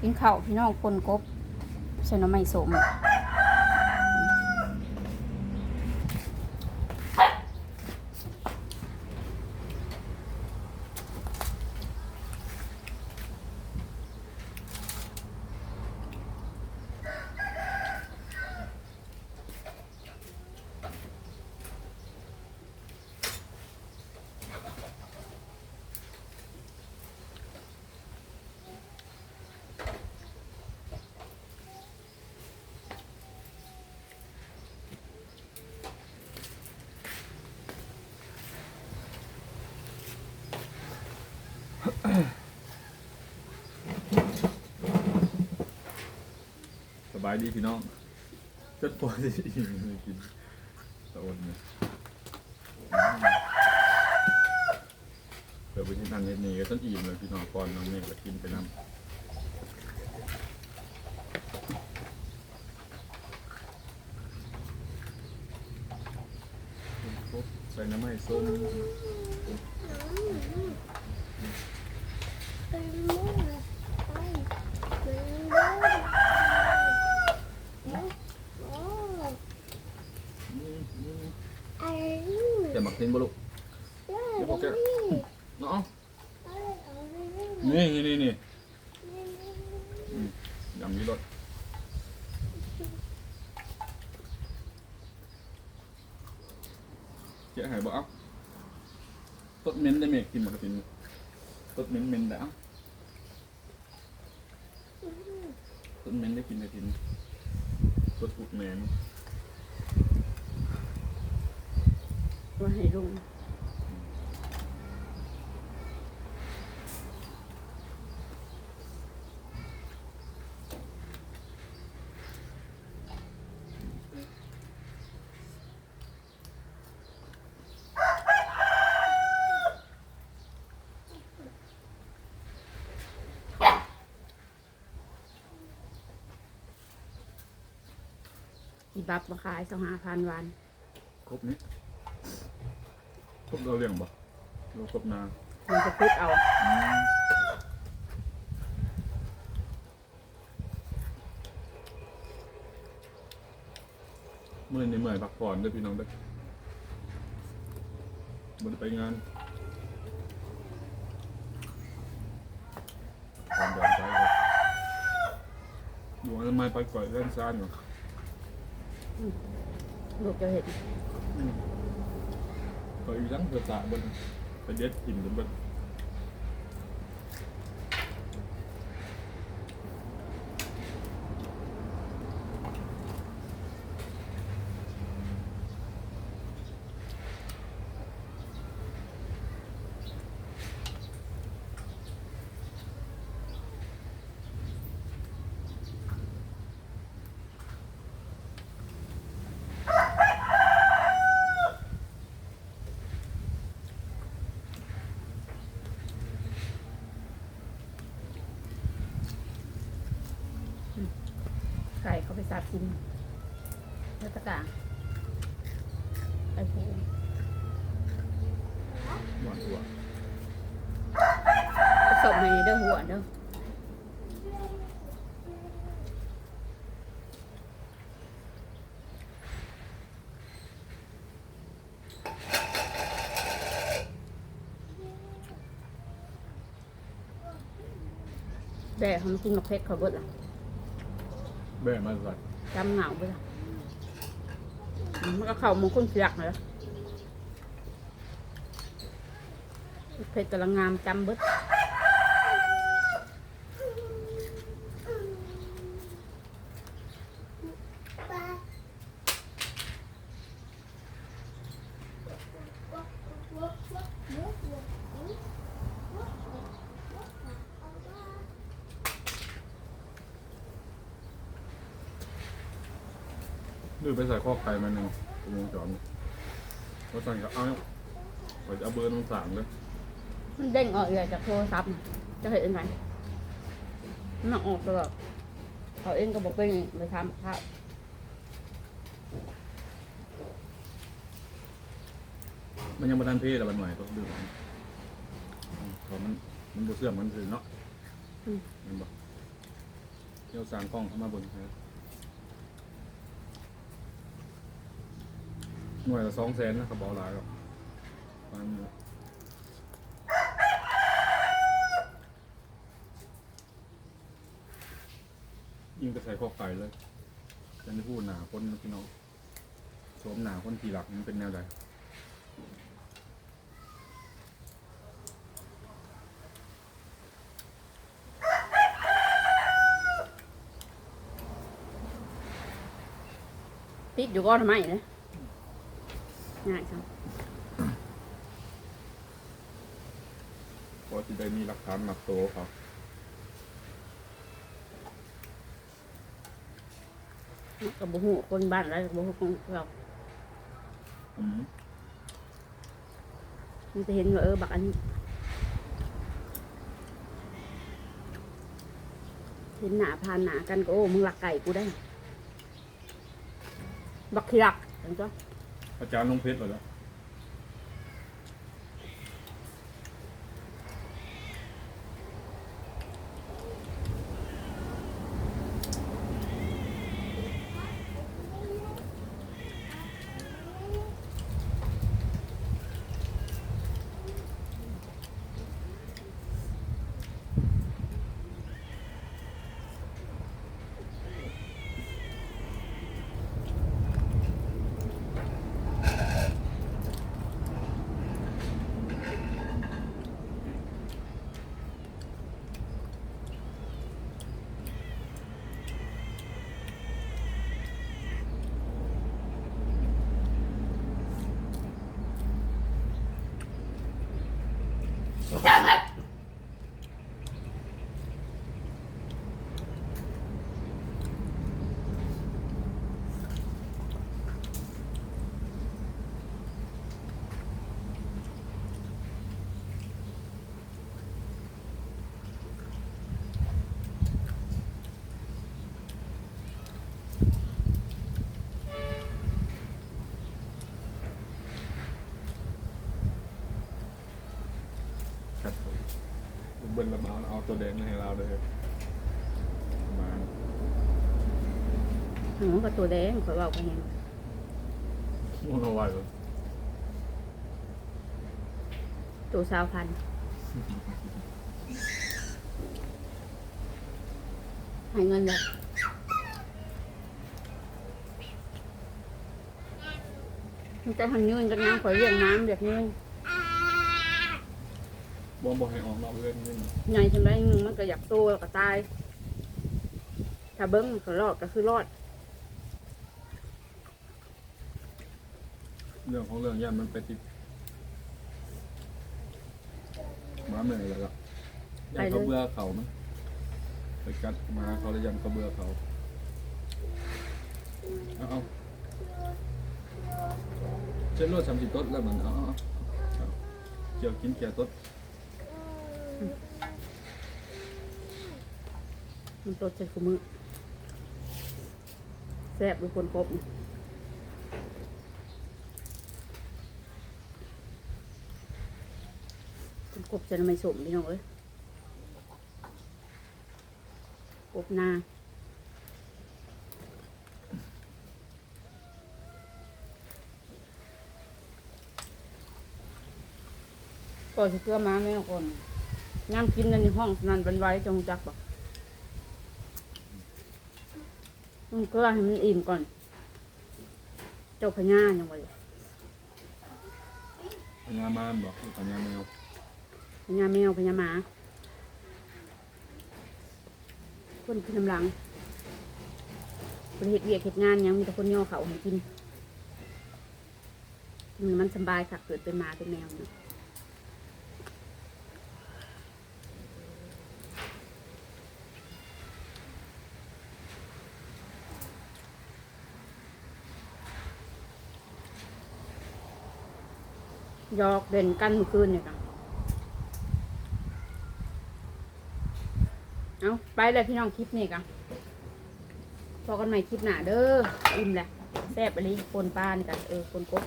กินข้าวพี่น้องคนกบใส่น้ำไม้สมายดีพี่น้องจดปวดที่อิ่มเลยกินตะอดเนี่ยเดี๋ยวไปที่นั่นเฮ็ดนี่ก็ต้องอิ่มเลยพี่น้องก่อนน้องเมฆก็กินไปน้ำใส่น้ำไม้ส้ม จะหมักเส้นบ่ลูกเนาะนี่นี่นี่นี่อืมยำนี้รสเจ๊หายบ่เอาต้นเม้นได้ไหมกินหมากินต้นเม้นเม้นได้เอาต้นเม้นได้กินกระตินต้นอุดแมน มาให้ลุงอีบับมาขายสองห้าพันวัน ครบนี้ ครบเราเลี้ยงบ่เราครบนามันจะพุดเอาอืมเมื่อยในเมื่อยพักผ่อนเด้วยพี่น้องเด้อบ่ได้ไปงานผ่อนเดินใจเลยอยู่ทำไมไปก่อยเล่นซ่านอยู่ ลูกจะเห็นก็อี กทั้งเกิดตะบนไปเด็ดกินจนเบน ไก่เขาไปสาบกินเนื้อตะกร้างไอ้ผูหวานหัวผสมให้เด้อหัวเด้อแด่เขามากินนกเพชรเขาเบิดล่ะ แบ่มาใส่จำเหงาไปล่ะมันก็เข่ามงคลเสียกเลยเพชรกำลังงามจำเบิด ดื้อไปใส่ข้อไก่มาหนึ่งกวงจรก็สั่งกับเอาไปจะเอาเบอร์น้องสามเลยมันเด้งออกเลยจากโทรศัพท์น่ะจะเห็นยังไงมันออกตลอดเขาเองก็บอกเป็นไปทำข้าวมันยังมาทันเพศแต่มันหน่อยก็ดื้อมันเพราะมันมันบวเสื่อมมันถือเนาะมันบอกเดี๋ยวสร้างกล้องเข้ามาบนครั หน่วยละสองแสนนะครับเอาหลายหรอกมาณนี้ยิงไปใส่ข้อไก่เลยจะไม่พูดหนาคนนะพี่น้องสวมหนาคนทีหลักมันเป็นแนวใดติดอยู่ก็ทำไมเนี่ย ง่ายจังเพราะที่ได้มีหลักฐานหมักโตครับกับบุหูคนบ้านอะไรกับบุหูของเราอืมมันจะเห็นว่าเออบักอันนี้เห็นหนาพานหนากันก็โอ้มึงหลักไก่กูได้ บักขี้หลักเห็นจ้ะ อาจารย์ลงเพชรเหรอจ๊ะ ครับผมเบิ้ลละมาเอาตัวแดงมาให้เราเลยประมาณหนูกับตัวแดงข่อยบอกไปเห็นมันเอาไว้เลยตัวสาวพันธุ์ให้เงินเลยมันจะทำยืนกันน้ำข่อยเรียงน้ำเด็กยืน บอมบอกให้ออกนอกเล่นนี่ใหญ่จังไรหนึ่งมันก็อยากโตแล้วก็ตาย ถ้าเบิ้งมันก็รอดก็คือรอด เรื่องของเรื่องย่านมันไปติดหมาเหนื่อยแล้วล่ะย่านเขาเบื่อเขามั้งไปกัดหมาเขาแล้วยันเขาเบื่อเขาเอาเอาเช่นรถสามสิบต้นแล้วมันเอาเอาเอาเกี่ยวกินแก่ต้น มันโตใส่ขมือแซ่บดูคนกบนี่คนกบจะทำไมสมพี่น้องเอ้ยกบนาก็จะเพื่อมาไม่คน งามกินนั่นในห้องนั่นบันไว้จงจักบอกมันก็ให้มันอิ่มก่อน เจ้าพญายังไงปัญญามานบอกปัญญาแมวพญาแมวพญาหมา คนกินน้ำหลังบริเหตุเวียกเหตุงานหยังมีแต่คนย่อเขาให้กินมันมันสำบายค่ะเกิดเป็นหมาเป็นแมวเนา ยอกเด่นกันเมื่อคืนเนี่ยค่ะเอาไปเลยพี่น้องคลิปนี้กันพอกันใหม่คลิปหน้าเด้ออิ่มแหละแซ่บอะไรปนปลานี่กันเออปนกบ